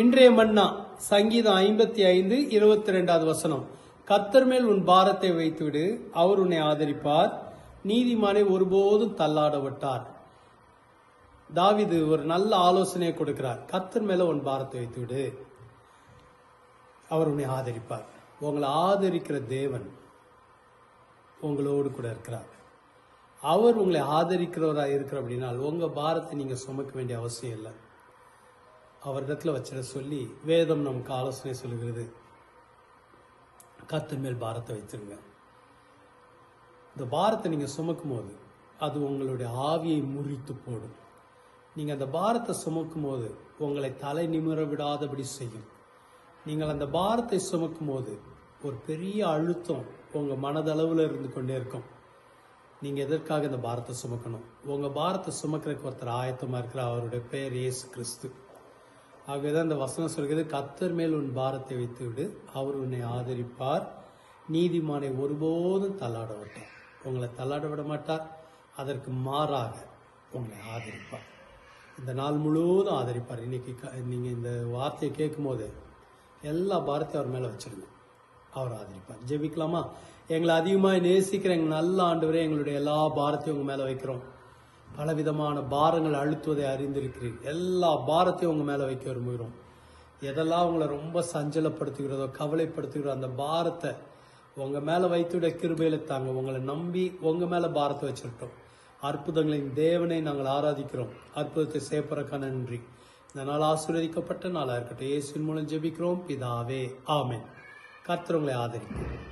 இன்றைய மன்னா சங்கீதம் ஐம்பத்தி ஐந்து இருபத்தி ரெண்டாவது வசனம். கத்தர் மேல் உன் பாரத்தை வைத்துவிடு அவர் உன்னை ஆதரிப்பார். நீதிமானை ஒருபோதும் தள்ளாட விட்டார் தாவிது ஒரு நல்ல ஆலோசனையை கொடுக்கிறார். கத்தர் மேல உன் பாரத்தை வைத்துவிடு அவர் உன்னை ஆதரிப்பார். உங்களை ஆதரிக்கிற தேவன் உங்களோடு கூட இருக்கிறார். அவர் உங்களை ஆதரிக்கிறவராக இருக்கிற அப்படின்னால் உங்கள் பாரத்தை நீங்கள் சுமக்க வேண்டிய அவசியம் இல்லை. அவரிடத்தில் வச்சிட சொல்லி வேதம் நமக்கு ஆலோசனை சொல்லுகிறது. கத்து மேல் பாரத்தை வைத்திருங்க. இந்த பாரத்தை நீங்கள் சுமக்கும் போது அது உங்களுடைய ஆவியை முறித்து போடும். நீங்கள் அந்த பாரத்தை சுமக்கும் போது உங்களை தலை நிமிர விடாதபடி செய்யும். நீங்கள் அந்த பாரத்தை சுமக்கும் போது ஒரு பெரிய அழுத்தம் உங்கள் மனதளவில் இருந்து கொண்டே இருக்கும். நீங்கள் எதற்காக இந்த பாரத்தை சுமக்கணும்? உங்கள் பாரத்தை சுமக்கிறதுக்கு ஒருத்தர் ஆயத்தமாக இருக்கிற அவருடைய பேர் இயேசு கிறிஸ்து. ஆகவேதான் இந்த வசனம் சொல்கிறது கத்தர் மேல் உன் பாரத்தை வைத்து விடு அவர் உன்னை ஆதரிப்பார். நீதிமானை ஒருபோதும் தள்ளாட விட்டார் உங்களை தள்ளாட விட மாட்டார் அதற்கு மாறாக உங்களை ஆதரிப்பார். இந்த நாள் முழுவதும் ஆதரிப்பார். இன்னைக்கு க- இந்த வார்த்தையை கேட்கும்போது எல்லா பாரத்தையும் அவர் மேலே வச்சிருங்க. அவர் ஆதரிப்பார். ஜெபிக்கலாமா? எங்களை அதிகமாக நேசிக்கிற எங்கள் நல்ல ஆண்டவரே எங்களுடைய எல்லா பாரத்தையும் உங்கள் மேலே வைக்கிறோம். பலவிதமான பாரங்கள் அழுத்துவதை அறிந்திருக்கிறீர். எல்லா பாரத்தையும் உங்கள் மேலே வைக்க விரும்புகிறோம். எதெல்லாம் உங்களை ரொம்ப சஞ்சலப்படுத்துகிறதோ கவலைப்படுத்துகிறதோ அந்த பாரத்தை உங்கள் மேலே வைத்துவிட கிருபையில தாங்க. உங்களை நம்பி உங்கள் மேலே பாரத்தை வச்சுருட்டோம் அற்புதங்களின் தேவனை நாங்கள் ஆராதிக்கிறோம். அற்புதத்தை செய்யப்படுறக்கா நன்றி. இந்த நாள் ஆசீர்வதிக்கப்பட்ட நாளாக இருக்கட்டும். இயேசுவின் மூலம் ஜெபிக்கிறோம். பிதாவே ஆமேன். கர்த்தவங்களை உங்களை ஆதரிக்கிறோம்